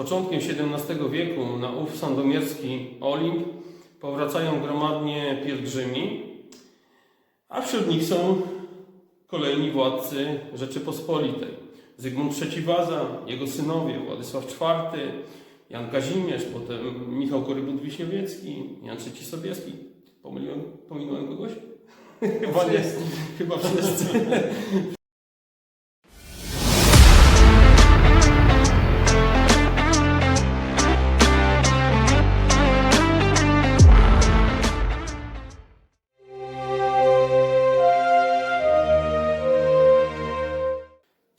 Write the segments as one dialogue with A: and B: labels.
A: Początkiem XVII wieku na ów sandomierski Olimp powracają gromadnie pielgrzymi, a wśród nich są kolejni władcy Rzeczypospolitej. Zygmunt III Waza, jego synowie, Władysław IV, Jan Kazimierz, potem Michał Korybut-Wiśniewiecki, Jan III Sobieski. Pomyliłem, pominąłem kogoś? Chyba nie. Chyba wszyscy.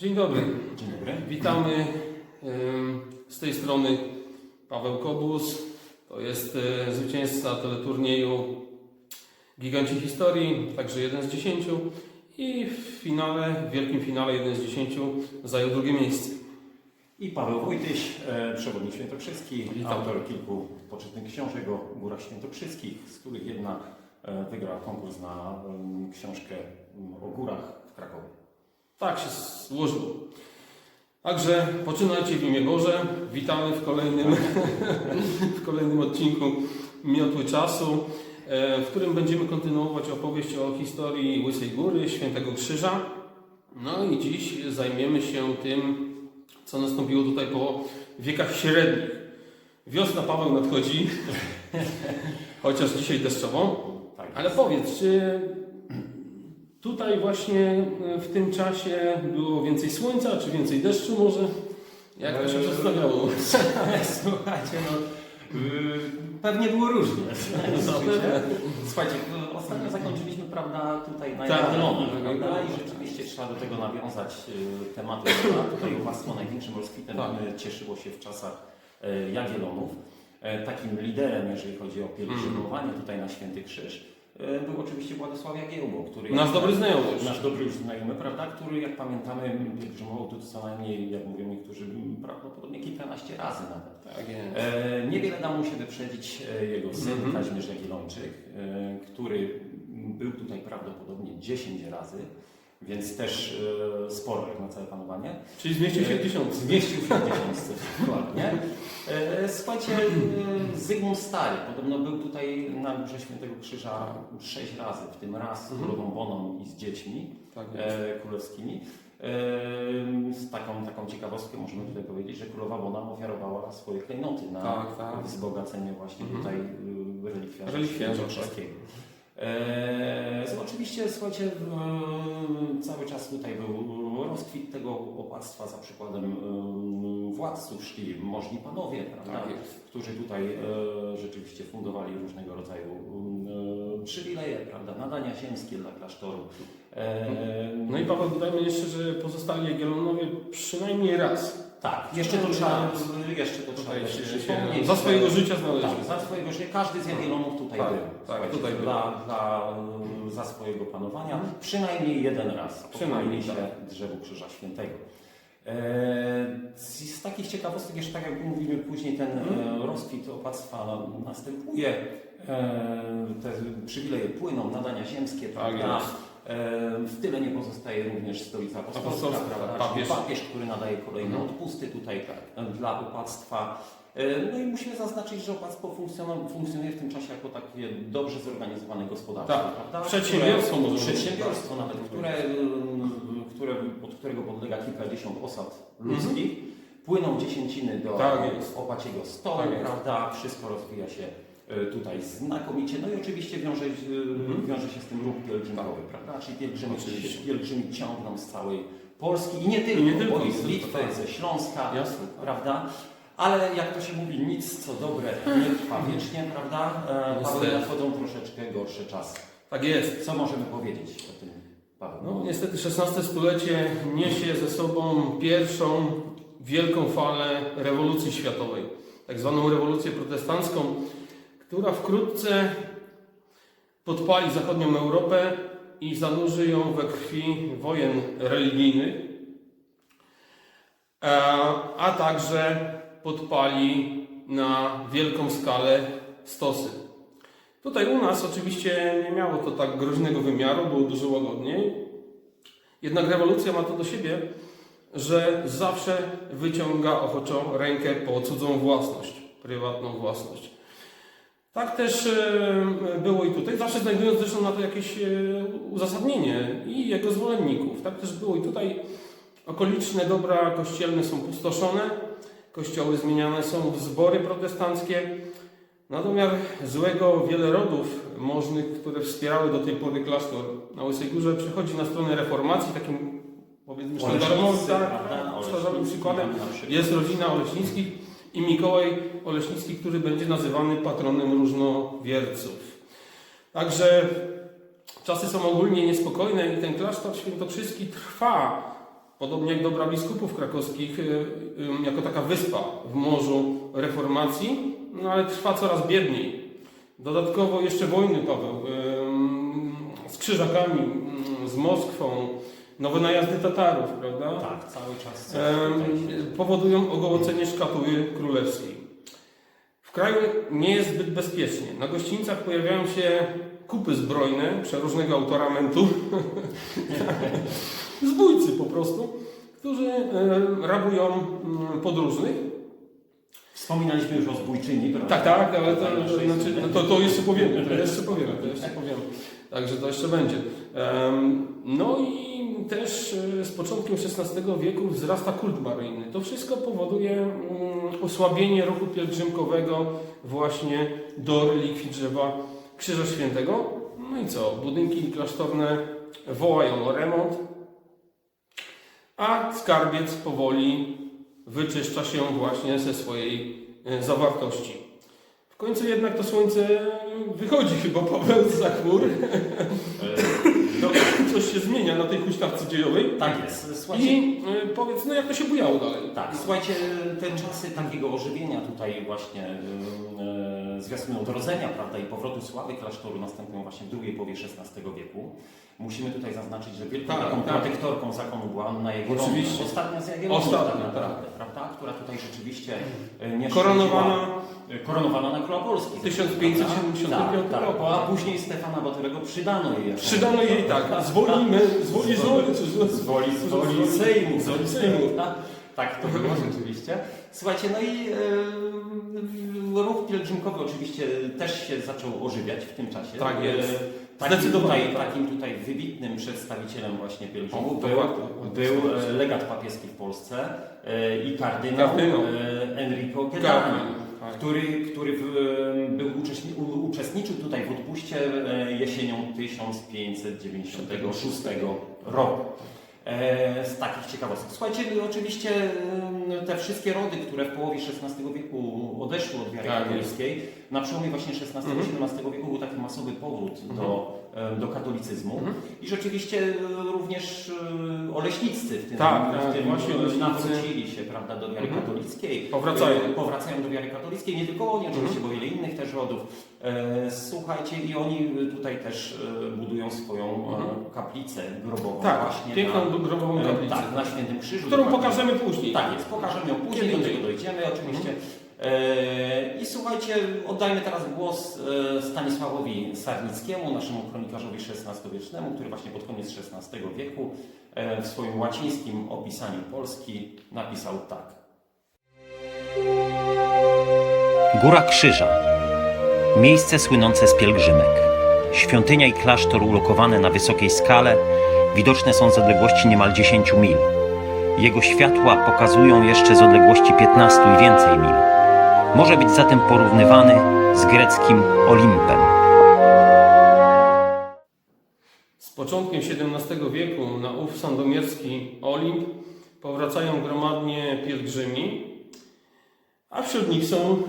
A: Dzień dobry.
B: Dzień dobry.
A: Witamy z tej strony Paweł Kobus. To jest e, zwycięzca teleturnieju Giganci Historii, także jeden z dziesięciu. I w finale, w wielkim finale jeden z dziesięciu zajął drugie miejsce.
B: I Paweł Wojtyś, e, przewodnik świętokrzyski,
A: Witam.
B: autor kilku poczytnych książek o górach świętokrzyskich, z których jedna e, wygrała konkurs na książkę em, o górach w Krakowie.
A: Tak się złożyło. Także poczynajcie w imię Boże. Witamy w kolejnym, w kolejnym odcinku Miotły Czasu, e, w którym będziemy kontynuować opowieść o historii Łysej Góry, Świętego Krzyża. No i dziś zajmiemy się tym, co nastąpiło tutaj po wiekach średnich. Wiosna Paweł nadchodzi, chociaż dzisiaj deszczowo.
B: Tak.
A: Ale powiedz, czy tutaj właśnie w tym czasie było więcej słońca, czy więcej deszczu może? Jak to się
B: Eee,
A: przedstawiało?
B: Słuchajcie, no y, pewnie było różnie.
A: Zapewne.
B: Słuchajcie, no, ostatnio zakończyliśmy, prawda, tutaj na
A: Tak.
B: Prawda? I rzeczywiście trzeba do tego nawiązać y, tematy, prawda? Tutaj własno największym rozkwitem
A: Tak.
B: y, cieszyło się w czasach Jagiellonów. E, Takim liderem, jeżeli chodzi o pielgrzymowanie tutaj na Święty Krzyż, był oczywiście Władysław Jagiełło, który...
A: Nasz dobry znajomy.
B: Nasz dobry już znajomy, prawda? Który, jak pamiętamy, pielgrzymował tu co najmniej, jak mówią niektórzy, prawdopodobnie kilkanaście razy nawet.
A: Tak jest.
B: E, Niewiele dał mu się wyprzedzić e, jego syn
A: Mhm.
B: Kazimierz Jagiellończyk, e, który był tutaj prawdopodobnie 10 razy, więc też e, sporo jak na całe panowanie.
A: Czyli zmieścił się w tysiąc.
B: Zmieścił się w tysiącce, dokładnie. E, Słuchajcie, e, Zygmunt Stary podobno był tutaj na Górze Świętego Krzyża sześć razy, w tym raz z
A: Mhm.
B: królową Boną i z dziećmi
A: Tak
B: e, królewskimi. E, Z taką, taką ciekawostkę możemy tutaj powiedzieć, że królowa Bona ofiarowała swoje klejnoty na
A: Tak, tak.
B: wzbogacenie właśnie
A: Mhm.
B: tutaj y, relikwiarza
A: Relikwiarza,
B: świętokrzyskiego. E, z- oczywiście, słuchajcie, e, cały czas tutaj był rozkwit tego opłactwa za przykładem e, władców, szli możni panowie, prawda?
A: Tak
B: którzy tutaj e, rzeczywiście fundowali różnego rodzaju e, przywileje, prawda, nadania ziemskie dla klasztoru. E,
A: No i Paweł, dodajmy jeszcze, że pozostali Jagiellonowie przynajmniej raz
B: tak, jeszcze to trzeba, jeszcze to trzeba
A: tutaj się, się za swojego życia znaleźli.
B: Tak, za swojego życia. Każdy z Jagiellonów tutaj
A: Tak,
B: był.
A: tak, tutaj był.
B: dla, dla, y, za swojego panowania. Przynajmniej jeden raz.
A: Przynajmniej,
B: się
A: tak.
B: drzewu Krzyża Świętego. E, z, takich ciekawostek, jeszcze tak jak mówimy później, ten e, rozkwit opłactwa następuje. E, te przywileje płyną, nadania ziemskie,
A: Tak?
B: W tyle nie pozostaje również stolica apostolska,
A: papież.
B: Papież, który nadaje kolejne
A: Mhm.
B: odpusty tutaj e, dla opłactwa. E, No i musimy zaznaczyć, że opłactwo funkcjonuje, w tym czasie jako takie dobrze zorganizowane gospodarstwo.
A: Tak.
B: prawda?
A: Przedsiębiorstwo
B: które,
A: może
B: Przedsiębiorstwo nawet, które, mm, które, od którego podlega kilkadziesiąt osad ludzkich. Płyną dziesięciny do
A: Mhm. Tak
B: opaciego stołu,
A: Tak
B: prawda? Wszystko rozwija się tutaj znakomicie. No i oczywiście wiąże, e,
A: Mhm.
B: wiąże się z tym ruch pielgrzymowy, prawda? Czyli pielgrzymi, pielgrzymi ciągną z całej Polski i nie tylko,
A: I nie tylko,
B: bo i z Litwy,
A: tak.
B: ze Śląska,
A: Jasne.
B: prawda? Ale jak to się mówi, nic co dobre nie trwa wiecznie, prawda? E. Paweł, nadchodzą troszeczkę gorsze czasy.
A: Tak jest.
B: Co możemy powiedzieć o tym, Paweł?
A: No, niestety XVI stulecie niesie ze sobą pierwszą wielką falę rewolucji światowej, tak zwaną rewolucję protestancką, która wkrótce podpali zachodnią Europę i zanurzy ją we krwi wojen religijnych, a, a także podpali na wielką skalę stosy. Tutaj u nas oczywiście nie miało to tak groźnego wymiaru, było dużo łagodniej. Jednak rewolucja ma to do siebie, że zawsze wyciąga ochoczo rękę po cudzą własność, prywatną własność. Tak też e, było i tutaj, zawsze znajdując zresztą na to jakieś e, uzasadnienie i jego zwolenników. Tak też było i tutaj. Okoliczne dobra kościelne są pustoszone, kościoły zmieniane są w zbory protestanckie. Na domiar złego wiele rodów możnych, które wspierały do tej pory klasztor na Łysej Górze, przechodzi na stronę reformacji. Takim powiedzmy sztandarowym, tak, przykładem jest rodzina Oleśnickich i Mikołaj Oleśnicki, który będzie nazywany patronem różnowierców. Także czasy są ogólnie niespokojne i ten klasztor świętokrzyski trwa, podobnie jak dobra biskupów krakowskich, y, y, jako taka wyspa w morzu reformacji, no ale trwa coraz biedniej. Dodatkowo jeszcze wojny, Paweł, z krzyżakami, z Moskwą, nowe najazdy Tatarów, prawda?
B: Tak, cały czas.
A: powodują ogołocenie szkatuły królewskiej. W kraju nie jest zbyt bezpiecznie. Na gościńcach pojawiają się kupy zbrojne przeróżnego autoramentu. Zbójcy po prostu, którzy rabują mm, podróżnych.
B: Wspominaliśmy już o zbójczyni, prawda?
A: Tak, tak, ale to, to, znaczy,
B: studentki.
A: to, to jeszcze powiemy, to jeszcze powiemy, to jeszcze powiemy. Także to jeszcze będzie. No i też e, z początkiem XVI wieku wzrasta kult maryjny. To wszystko powoduje mm, osłabienie ruchu pielgrzymkowego właśnie do relikwii drzewa Krzyża Świętego. No i co? Budynki klasztorne wołają o remont, a skarbiec powoli wyczyszcza się właśnie ze swojej e, zawartości. W końcu jednak to słońce wychodzi chyba Paweł za chmur. Się zmienia na tej huśtawce dziejowej.
B: Tak jest. Słuchajcie,
A: I e, powiedz, no jak to się bujało dalej?
B: Tak, słuchajcie, te czasy takiego ożywienia tutaj właśnie yy, zwiastują odrodzenia, prawda, i powrotu sławy klasztoru następują właśnie w drugiej połowie XVI wieku. Musimy tutaj zaznaczyć, że wielką
A: Tak,
B: taką
A: tak.
B: protektorką zakonu była Anna Jagiellonów.
A: Oczywiście.
B: Ostatnia z Jagiellonów
A: Ostatnia,
B: tak naprawdę,
A: tak.
B: prawda, która tutaj rzeczywiście yy, nie
A: Koronowana
B: koronowana na króla Polski.
A: w 1575
B: tak, tak,
A: roku.
B: A później Stefana Batorego przydano jej. jako-
A: Przydano jej tak, z woli, my, z woli żony, czy z
B: z woli, z woli Sejmu.
A: Z woli Sejmu.
B: Tak, tak to było rzeczywiście. Słuchajcie, no i e, ruch pielgrzymkowy oczywiście też się zaczął ożywiać w tym czasie.
A: Tak jest.
B: E, Takim
A: Zdecydowanie,
B: tutaj,
A: tak.
B: takim tutaj wybitnym przedstawicielem właśnie pielgrzymów
A: O, to
B: był, był e, legat papieski w Polsce e, i kardynał,
A: Kardynał.
B: e, Enrico Ghelani
A: Tak.
B: który, który w, był uczestni, uczestniczył tutaj w odpuście e, jesienią 1596 roku. E, z takich ciekawostek. Słuchajcie, oczywiście te wszystkie rody, które w połowie XVI wieku odeszły od wiary
A: Tak
B: katolickiej, na przełomie właśnie XVI i
A: Mhm.
B: XVII wieku był taki masowy powrót do, e, do katolicyzmu
A: Mhm.
B: i rzeczywiście e, również e, oleśniccy w tym,
A: Tak,
B: w
A: tak,
B: tym
A: właśnie oleśnicy.
B: nawrócili się prawda, do wiary
A: Mhm.
B: katolickiej.
A: Powracają.
B: E, powracają do wiary katolickiej, nie tylko oni oczywiście, bo wiele innych też rodów. E, słuchajcie, i oni tutaj też e, budują swoją
A: Mhm.
B: e, kaplicę grobową
A: Tak,
B: właśnie
A: piękną
B: na,
A: grobową
B: e,
A: kaplicę.
B: Tak, na Świętym Krzyżu.
A: Którą pokażemy później.
B: Tak jest, pokażemy ją później,
A: Kiedy
B: do tego dojdziemy oczywiście. E, I słuchajcie, oddajmy teraz głos e, Stanisławowi Sarnickiemu, naszemu kronikarzowi XVI-wiecznemu, który właśnie pod koniec XVI wieku e, w swoim łacińskim opisaniu Polski napisał tak.
C: Góra Krzyża. Miejsce słynące z pielgrzymek. Świątynia i klasztor ulokowane na wysokiej skale widoczne są z odległości niemal 10 mil. Jego światła pokazują jeszcze z odległości 15 i więcej mil. Może być zatem porównywany z greckim Olimpem.
A: Z początkiem XVII wieku na ów sandomierski Olimp powracają gromadnie pielgrzymi, a wśród nich są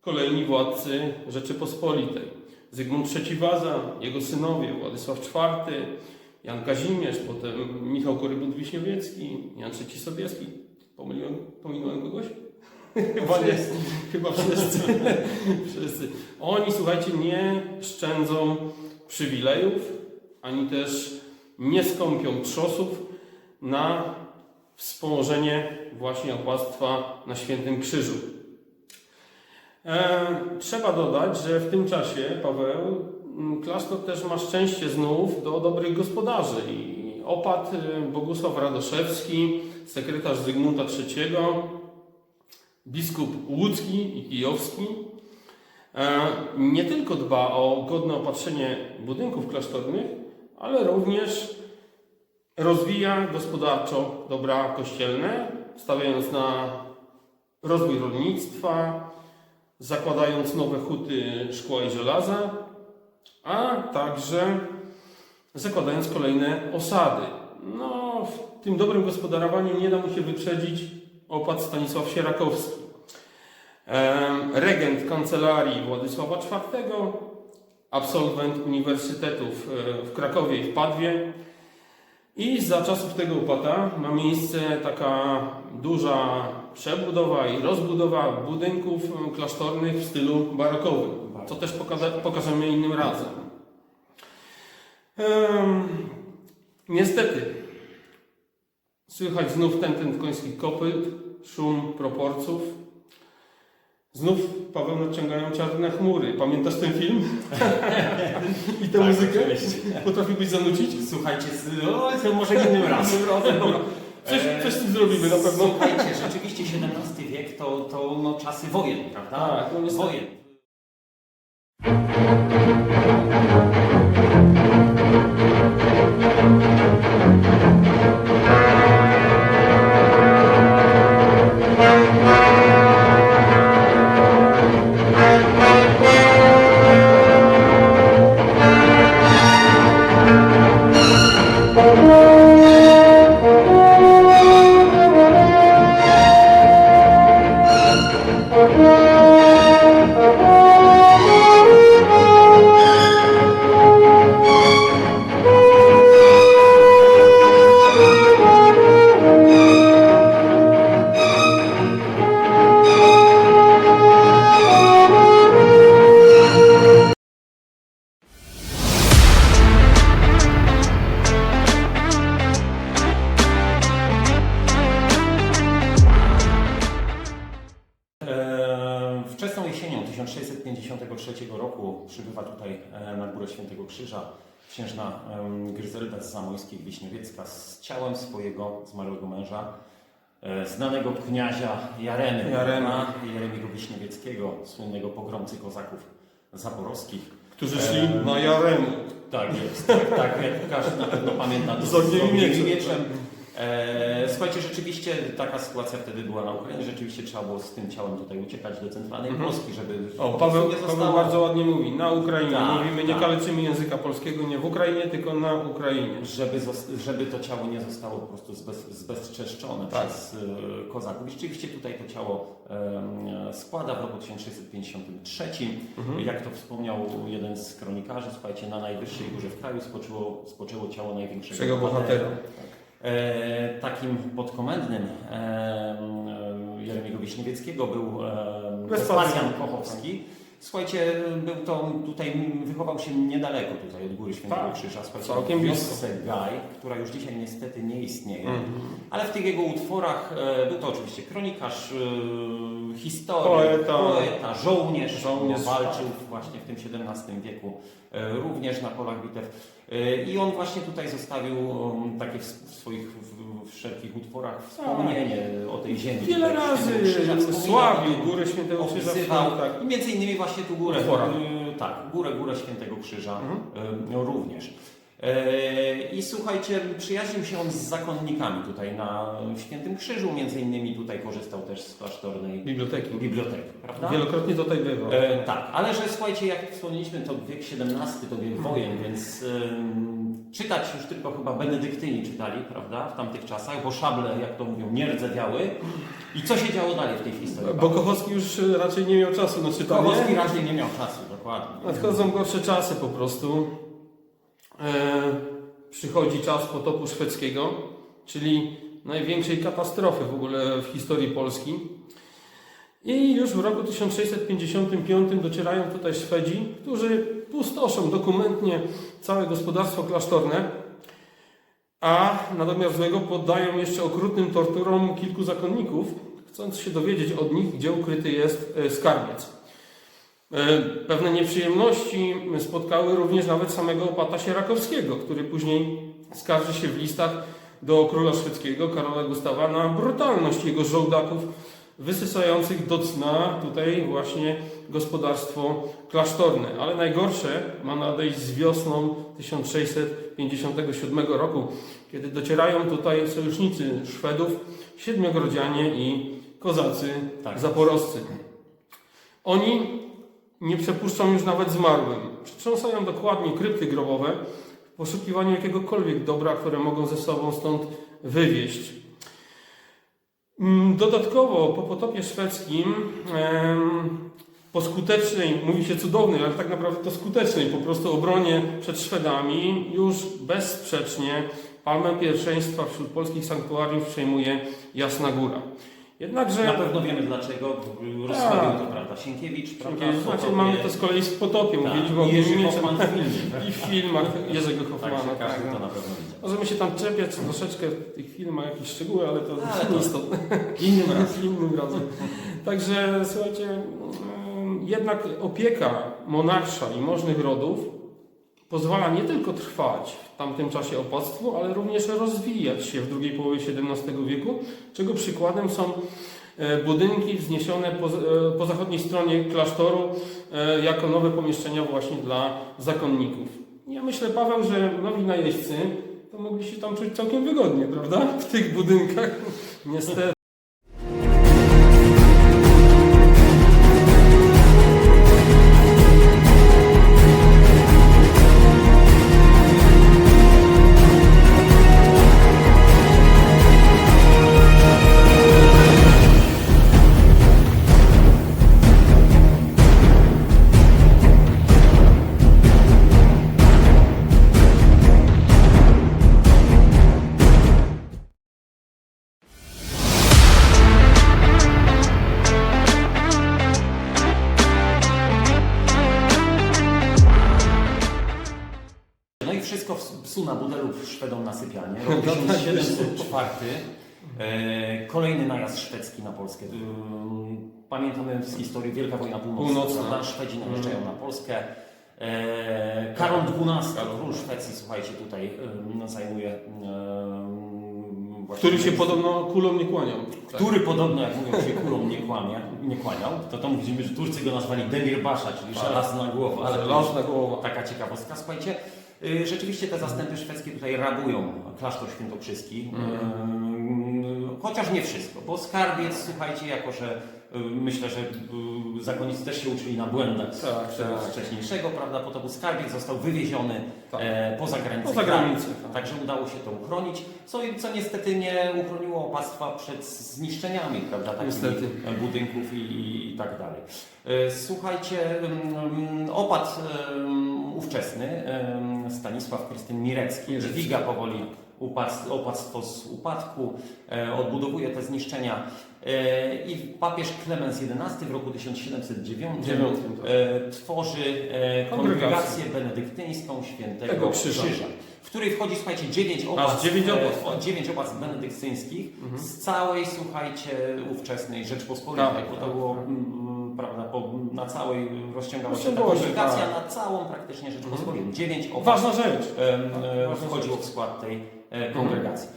A: kolejni władcy Rzeczypospolitej. Zygmunt III Waza, jego synowie, Władysław IV, Jan Kazimierz, potem Michał Korybut-Wiśniowiecki, Jan III Sobieski. Pomyliłem, pominąłem kogoś? Chyba nie. Chyba wszyscy. wszyscy. Oni, słuchajcie, nie szczędzą przywilejów, ani też nie skąpią trzosów na wspomożenie właśnie opłactwa na Świętym Krzyżu. E, trzeba dodać, że w tym czasie Paweł m, klasztor też ma szczęście znów do dobrych gospodarzy i opat e, Bogusław Radoszewski sekretarz Zygmunta III, biskup łódzki i kijowski. E, Nie tylko dba o godne opatrzenie budynków klasztornych, ale również rozwija gospodarczo dobra kościelne, stawiając na rozwój rolnictwa, zakładając nowe huty szkła i żelaza, a także zakładając kolejne osady. No, w tym dobrym gospodarowaniu nie da mu się wyprzedzić opat Stanisław Sierakowski. Regent kancelarii Władysława IV, absolwent uniwersytetów e, w Krakowie i w Padwie. I za czasów tego opata ma miejsce taka duża przebudowa i rozbudowa budynków e, klasztornych w stylu barokowym, co też pokaza- pokażemy innym razem. Em, niestety, słychać znów ten, ten końskich kopyt, szum proporców. Znów Paweł nadciągają czarne chmury. Pamiętasz ten film? I tę
B: Tak,
A: muzykę?
B: oczywiście.
A: Potrafiłbyś zanucić?
B: Słuchajcie, z- o, to może innym razem.
A: Dobra. Coś, coś z tym zrobimy na pewno.
B: Słuchajcie, rzeczywiście XVII wiek to, to no, czasy wojen, prawda?
A: Tak, no niestety.
B: wojen. E, 1653 roku przybywa tutaj e, na Górę Świętego Krzyża księżna Gryzelda z Zamojskiej Wiśniowiecka z ciałem swojego zmarłego męża, e, znanego kniazia Jaremy, prawda? Jeremiego Wiśniowieckiego, słynnego pogromcy kozaków zaporowskich.
A: Którzy szli na Jaremu.
B: Tak jest, tak, tak jak każdy na pewno pamięta. to
A: Z ogniem mieczem.
B: mieczem. E, słuchajcie, rzeczywiście taka sytuacja wtedy była na Ukrainie. Rzeczywiście trzeba było z tym ciałem tutaj uciekać do centralnej
A: Mhm.
B: Polski, żeby
A: O, Paweł,
B: nie
A: Paweł
B: zostało-
A: bardzo ładnie mówi. Na Ukrainie.
B: Tak,
A: Mówimy, nie
B: tak.
A: kaleczymy języka polskiego nie w Ukrainie, tylko na Ukrainie.
B: żeby, żeby to ciało nie zostało po prostu zbez, zbezczeszczone
A: Tak.
B: przez e, kozaków. Rzeczywiście tutaj to ciało składa w roku 1653.
A: Mhm.
B: Jak to wspomniał jeden z kronikarzy, słuchajcie, na najwyższej górze w kraju spoczęło, spoczęło ciało największego
A: Czego bohatera.
B: E, takim podkomendnym e, e, Jeremiego Wiśniewieckiego był e.
A: Wespazjan
B: Kochowski. Słuchajcie, był to tutaj, wychował się niedaleko tutaj od Góry Świętego
A: Tak,
B: Krzyża,
A: całkiem blisko.
B: wiosce Gaj, która już dzisiaj niestety nie istnieje.
A: Mhm.
B: Ale w tych jego utworach e, był to oczywiście kronikarz, e, historyk,
A: Poeta.
B: poeta żołnierz,
A: Żołnierz,
B: walczył właśnie w tym XVII wieku, e, również na polach bitew. E, I on właśnie tutaj zostawił um, takie w, w swoich w, w wszelkich utworach wspomnienie o tej ziemi.
A: Wiele
B: tutaj,
A: razy sławił Górę Świętego Krzyża.
B: opisywał,
A: Tak.
B: i między innymi właśnie tu górę,
A: Utworach.
B: e, tak, górę, górę Świętego Krzyża
A: Mhm.
B: no, również. E, I słuchajcie, przyjaźnił się on z zakonnikami tutaj na Świętym Krzyżu, między innymi tutaj korzystał też z klasztornej
A: Biblioteki.
B: biblioteki, prawda?
A: Wielokrotnie tutaj bywał.
B: E, tak, ale że słuchajcie, jak wspomnieliśmy, to wiek XVII to wiek wojen, więc czytać już tylko chyba benedyktyni czytali, prawda, w tamtych czasach, bo szable, jak to mówią, nie rdzewiały. I co się działo dalej w tej historii?
A: Bo Kochowski już raczej nie miał czasu na czytanie.
B: Kowalski raczej nie miał czasu, dokładnie.
A: Nadchodzą gorsze czasy po prostu. E, przychodzi czas potopu szwedzkiego, czyli największej katastrofy w ogóle w historii Polski. I już w roku 1655 docierają tutaj Szwedzi, którzy pustoszą dokumentnie całe gospodarstwo klasztorne, a na domiar złego poddają jeszcze okrutnym torturom kilku zakonników, chcąc się dowiedzieć od nich, gdzie ukryty jest e, skarbiec. E, Pewne nieprzyjemności spotkały również nawet samego opata Sierakowskiego, który później skarży się w listach do króla szwedzkiego, Karola Gustawa, na brutalność jego żołdaków wysysających do cna tutaj właśnie gospodarstwo klasztorne. Ale najgorsze ma nadejść z wiosną 1657 roku, kiedy docierają tutaj sojusznicy Szwedów, Siedmiogrodzianie i Kozacy
B: Tak.
A: Zaporowscy. Oni nie przepuszczą już nawet zmarłym. Przetrząsają dokładnie krypty grobowe w poszukiwaniu jakiegokolwiek dobra, które mogą ze sobą stąd wywieźć. Mm, Dodatkowo po potopie szwedzkim, po skutecznej, mówi się cudownej, ale tak naprawdę to skutecznej po prostu obronie przed Szwedami, już bezsprzecznie palmę pierwszeństwa wśród polskich sanktuariów przejmuje Jasna Góra. Jednakże...
B: Na pewno wiemy dlaczego. Rozstawił to, prawda, Sienkiewicz, prawda?
A: Znaczy, mamy to z kolei z potopiem,
B: Tak,
A: mówiliśmy o
B: Hoffman w filmie.
A: i w filmach Jerzego Hoffmana.
B: Także
A: Tak,
B: każdy
A: no.
B: to na pewno widział.
A: Możemy się tam czepiać troszeczkę w tych filmach, jakieś szczegóły, ale to
B: Ale
A: jest
B: to-
A: nieistotne.
B: Innym razem.
A: Innym razem. Także słuchajcie, mm, jednak opieka monarsza i możnych rodów pozwala nie tylko trwać w tamtym czasie opactwu, ale również rozwijać się w drugiej połowie XVII wieku, czego przykładem są e, budynki wzniesione po, e, po zachodniej stronie klasztoru e, jako nowe pomieszczenia właśnie dla zakonników. Ja myślę, Paweł, że nowi najeźdźcy to mogli się tam czuć całkiem wygodnie, prawda? W tych budynkach. Niestety.
B: Polskę. Ym, Pamiętamy z historii Wielka Wojna Północna.
A: Północna.
B: Prawda? Szwedzi najeżdżają na Polskę. E, Karol XII, król Szwecji, słuchajcie, tutaj zajmuje. właśnie-
A: Który się podobno kulą nie kłaniał. Tak.
B: który podobno, jak mówią, się kulą nie, kłamie, nie kłaniał, to to mówimy, że Turcy go nazwali Demir Basza, czyli żelazna głowa. Ale
A: Żelazna głowa.
B: Taka ciekawostka. Słuchajcie, y, rzeczywiście te zastępy szwedzkie tutaj rabują klasztor świętokrzyski.
A: Mhm.
B: Y, Chociaż nie wszystko, bo skarbiec, słuchajcie, jako że y, myślę, że y, zakonnicy też się uczyli na błędach z,
A: Tak,
B: z
A: tak.
B: wcześniejszego, prawda, potopu skarbiec został wywieziony
A: Tak.
B: e, poza granicę.
A: Poza granicę, tak.
B: Także udało się to uchronić, co, co niestety nie uchroniło opactwa przed zniszczeniami, prawda, takich
A: Niestety.
B: budynków i, i, tak dalej. E, Słuchajcie, opat em, ówczesny, Stanisław Krystyn Mirecki,
A: Mirecki.
B: dźwiga powoli opactwo z upadku, e, odbudowuje te zniszczenia e, i papież Klemens XI w roku 1709
A: Dziewiątym, tak.
B: e, tworzy
A: Kongregację.
B: benedyktyńskiego świętego
A: Tego krzyża.
B: w której wchodzi, słuchajcie, dziewięć opłac,
A: dziewięć opłac,
B: e, o, dziewięć opłac benedykcyńskich z całej, słuchajcie, ówczesnej Rzeczpospolitej,
A: Tak,
B: bo to
A: tak,
B: było,
A: tak.
B: prawda, po, na całej, rozciągała się ta
A: Rozciągało się,
B: kongregacja
A: tak.
B: na całą praktycznie Rzeczpospolitą. Dziewięć opłac
A: Ważna rzecz.
B: em,
A: Ważna
B: wchodziło w skład tej kongregacji.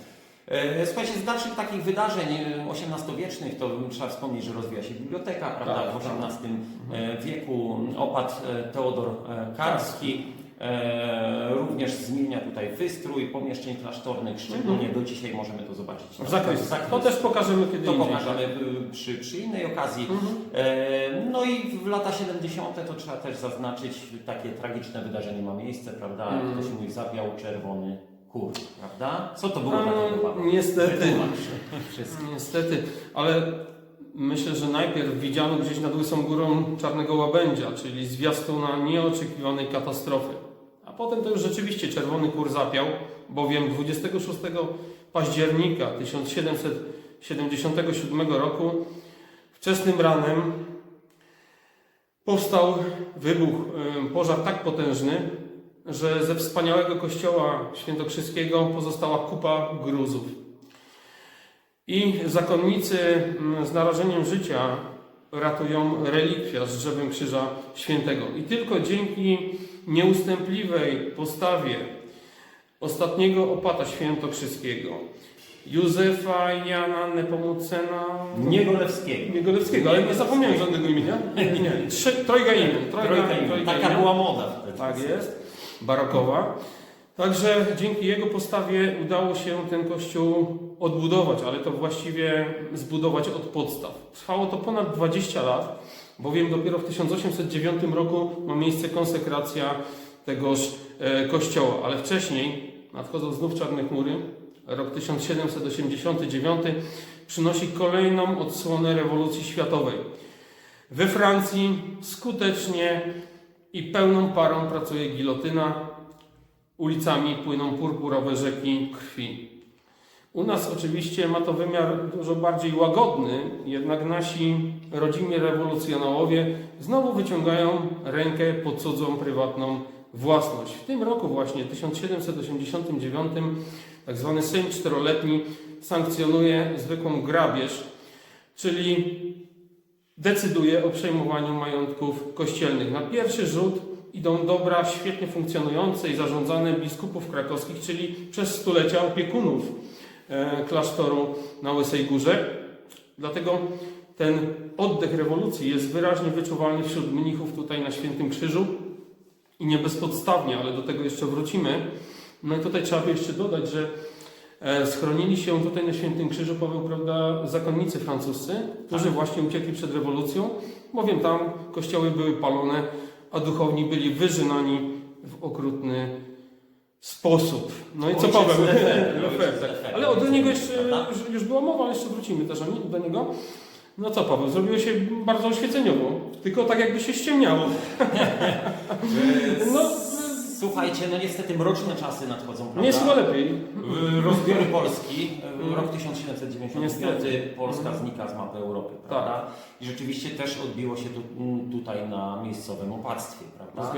B: E, Słuchajcie, z dalszych takich wydarzeń e, XVIII-wiecznych to trzeba wspomnieć, że rozwija się biblioteka, prawda?
A: Tak,
B: w
A: tak.
B: XVIII e, wieku opadł e, Teodor e, Karski. E, również zmienia tutaj wystrój pomieszczeń klasztornych, szczególnie do dzisiaj możemy to zobaczyć. na
A: W zakresie. To też pokażemy kiedy
B: to
A: indziej.
B: pokażemy y, przy, przy innej okazji.
A: Mhm.
B: E, No i w lata 70. to trzeba też zaznaczyć, takie tragiczne wydarzenie ma miejsce, prawda?
A: Mhm.
B: to się mówi, zawiał czerwony kurs, prawda? Co to było
A: No,
B: Paweł?
A: niestety.
B: Wszystko.
A: Niestety, ale myślę, że najpierw widziano gdzieś nad Łysą Górą Czarnego Łabędzia, czyli zwiastuna nieoczekiwanej katastrofy. A potem to już rzeczywiście czerwony kur zapiał, bowiem 26 października 1777 roku wczesnym ranem powstał wybuch, em, pożar tak potężny, że ze wspaniałego kościoła świętokrzyskiego pozostała kupa gruzów. I zakonnicy mm, z narażeniem życia ratują relikwia z drzewem Krzyża Świętego. I tylko dzięki nieustępliwej postawie ostatniego opata świętokrzyskiego, Józefa Jana Nepomucena
B: Niegolewskiego.
A: Niegolewskiego, ale nie zapomniałem żadnego imienia. Nie, nie, trojga imion. Trojga,
B: Trójka imion. Taka była moda wtedy.
A: Tak jest, barokowa. Także dzięki jego postawie udało się ten kościół odbudować, ale to właściwie zbudować od podstaw. Trwało to ponad 20 lat, bowiem dopiero w 1809 roku ma miejsce konsekracja tegoż e, kościoła, ale wcześniej nadchodzą znów czarne chmury. Rok 1789 przynosi kolejną odsłonę rewolucji światowej. We Francji skutecznie i pełną parą pracuje gilotyna. Ulicami płyną purpurowe rzeki krwi. U nas oczywiście ma to wymiar dużo bardziej łagodny, jednak nasi rodzimi rewolucjonałowie znowu wyciągają rękę po cudzą prywatną własność. W tym roku właśnie, 1789, tak zwany Sejm Czteroletni sankcjonuje zwykłą grabież, czyli decyduje o przejmowaniu majątków kościelnych. Na pierwszy rzut idą dobra świetnie funkcjonujące i zarządzane biskupów krakowskich, czyli przez stulecia opiekunów e, klasztoru na Łysej Górze. Dlatego ten oddech rewolucji jest wyraźnie wyczuwalny wśród mnichów tutaj na Świętym Krzyżu i nie bezpodstawnie, ale do tego jeszcze wrócimy. No i tutaj trzeba by jeszcze dodać, że Schronili się tutaj na Świętym Krzyżu, Paweł, prawda, zakonnicy francuscy, którzy
B: Tak.
A: właśnie uciekli przed rewolucją, bowiem tam kościoły były palone, a duchowni byli wyżynani w okrutny sposób. No i co Paweł? Tak. Ale od niego jeszcze już, już była mowa, ale jeszcze wrócimy też do niego. No co Paweł, zrobiło się bardzo oświeceniowo, tylko tak jakby się ściemniało. No,
B: Słuchajcie, no niestety mroczne czasy nadchodzą, prawda?
A: nie chyba lepiej.
B: Rozbiory Polski, rok 1795,
A: Niestety.
B: Polska znika z mapy Europy, prawda? I rzeczywiście też odbiło się tu, tutaj na miejscowym opactwie, prawda?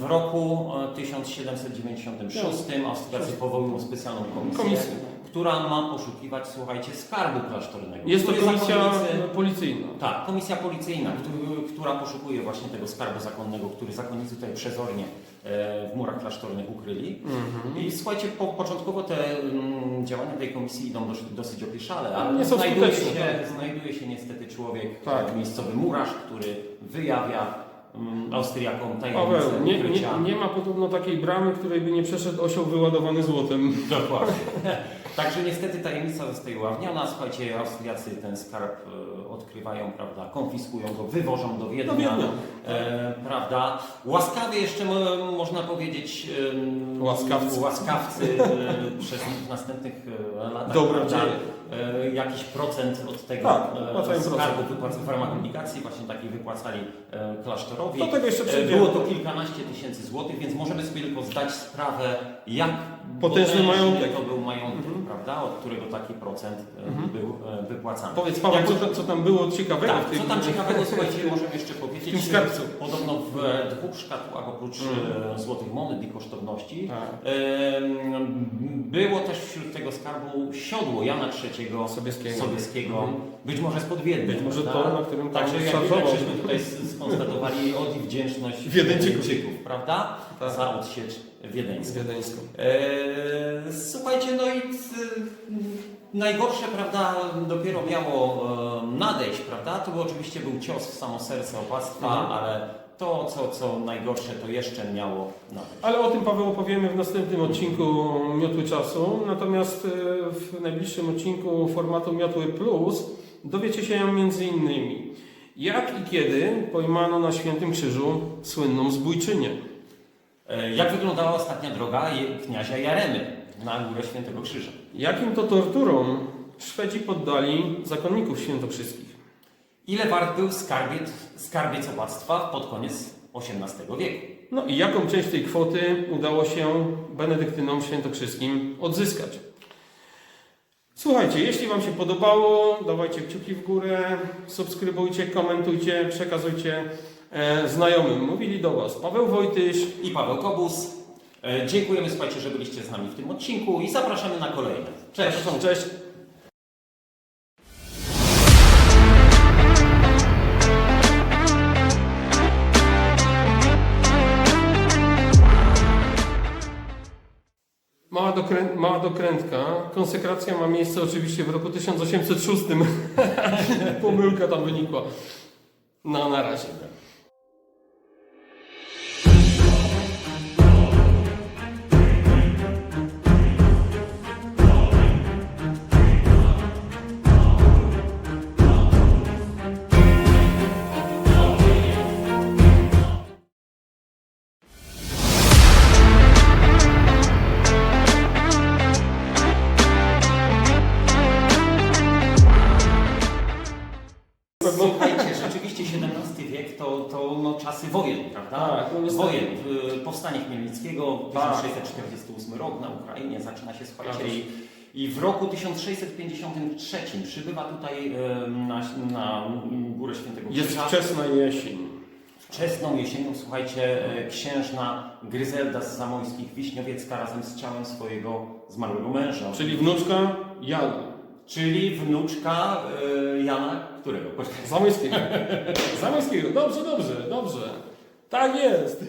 B: W roku e, 1796 Austriacy powołują specjalną Komisję. Która ma poszukiwać, słuchajcie, skarbu klasztornego.
A: Jest to komisja
B: zakonnicy-
A: policyjna.
B: tak, komisja policyjna, który, która poszukuje właśnie tego skarbu zakonnego, który zakonnicy tutaj przezornie e, w murach klasztornych ukryli.
A: Mhm.
B: I słuchajcie, po, początkowo te mm, działania tej komisji idą dosyć, dosyć opieszale, ale
A: Nie
B: znajduje, się,
A: tak.
B: znajduje się niestety człowiek,
A: Tak.
B: e, miejscowy murarz, który wyjawia mm, Austriakom
A: Paweł,
B: tajemnicę
A: nie, nie,
B: ukrycia.
A: nie ma podobno takiej bramy, której by nie przeszedł osioł wyładowany złotem.
B: Dokładnie. Także niestety tajemnica zostaje ujawniona. Słuchajcie, Austriacy ten skarb e, odkrywają, prawda, konfiskują go, wywożą do Wiednia.
A: Do Wiednia.
B: E, prawda. Łaskawie jeszcze mo, można powiedzieć em,
A: Łaskawcy.
B: łaskawcy e, przez następnych e, latach prawda, e, jakiś procent od tego
A: Tak,
B: e,
A: wypłacają
B: skarbu
A: procent.
B: w ramach publikacji, właśnie taki wypłacali e, klasztorowi.
A: Do tego jeszcze
B: E. Było to kilkanaście tysięcy złotych, więc możemy sobie tylko zdać sprawę, jak
A: Potężny majątek.
B: to był majątek,
A: Mhm.
B: prawda, od którego taki procent e,
A: Mhm.
B: był e, wypłacany.
A: Powiedz Paweł,
B: Jak-
A: co, tam- co tam było ciekawego
B: tak,
A: w tej
B: co tam ciekawego, słuchajcie, możemy jeszcze
A: w
B: powiedzieć.
A: tym skarbcu.
B: Podobno w e, dwóch szkatułach, oprócz
A: Mhm.
B: e, złotych monet i kosztowności,
A: Tak.
B: było też wśród tego skarbu siodło Jana III
A: Sobieskiego.
B: Sobieskiego
A: Mhm.
B: być może spod Wiednia.
A: Być może to, na którym tam
B: Także jak
A: szarżował.
B: widać, żeśmy tutaj skonstatowali od i wdzięczność.
A: Wiedeńczyków,
B: prawda?
A: Tak.
B: Za odsiecz wiedeńską.
A: Wiedeńską.
B: Eee, słuchajcie, no i c, najgorsze, prawda, dopiero miało e, nadejść, prawda? To był, oczywiście był cios w samo serce opactwa,
A: Mhm.
B: ale to, co, co najgorsze, to jeszcze miało nadejść.
A: Ale o tym Paweł opowiemy w następnym odcinku Miotły Czasu. Natomiast e, w najbliższym odcinku formatu Miotły Plus dowiecie się między innymi jak i kiedy pojmano na Świętym Krzyżu słynną zbójczynię.
B: E, jak wyglądała ostatnia droga kniazia Jaremy na górę Świętego Krzyża?
A: Jakim to torturom Szwedzi poddali zakonników świętokrzyskich?
B: Ile wart był skarbiec, skarbiec opactwa pod koniec XVIII wieku?
A: No i jaką część tej kwoty udało się benedyktynom świętokrzyskim odzyskać? Słuchajcie, jeśli Wam się podobało, dawajcie kciuki w górę, subskrybujcie, komentujcie, przekazujcie znajomym. Mówili do Was Paweł Wojtyś.
B: I Paweł Kobus. E, dziękujemy, słuchajcie, że byliście z nami w tym odcinku i zapraszamy na kolejne. Cześć!
A: Zapraszam, Cześć. dokrę- mała dokrętka. Konsekracja ma miejsce oczywiście w roku 1806. Pomyłka tam wynikła. No, na razie.
B: 1648 rok na Ukrainie zaczyna się, słuchajcie, i, i w roku 1653 przybywa tutaj y, na, na Górę Świętego
A: Jest
B: Krzyża.
A: wczesna jesień.
B: Wczesną jesienią, słuchajcie, e, księżna Gryzelda z Zamojskich Wiśniowiecka razem z ciałem swojego zmarłego męża.
A: Czyli wnuczka Jana.
B: Czyli wnuczka e, Jana, którego?
A: Zamojskiego. Zamojskiego. Dobrze, dobrze, dobrze. Tak jest.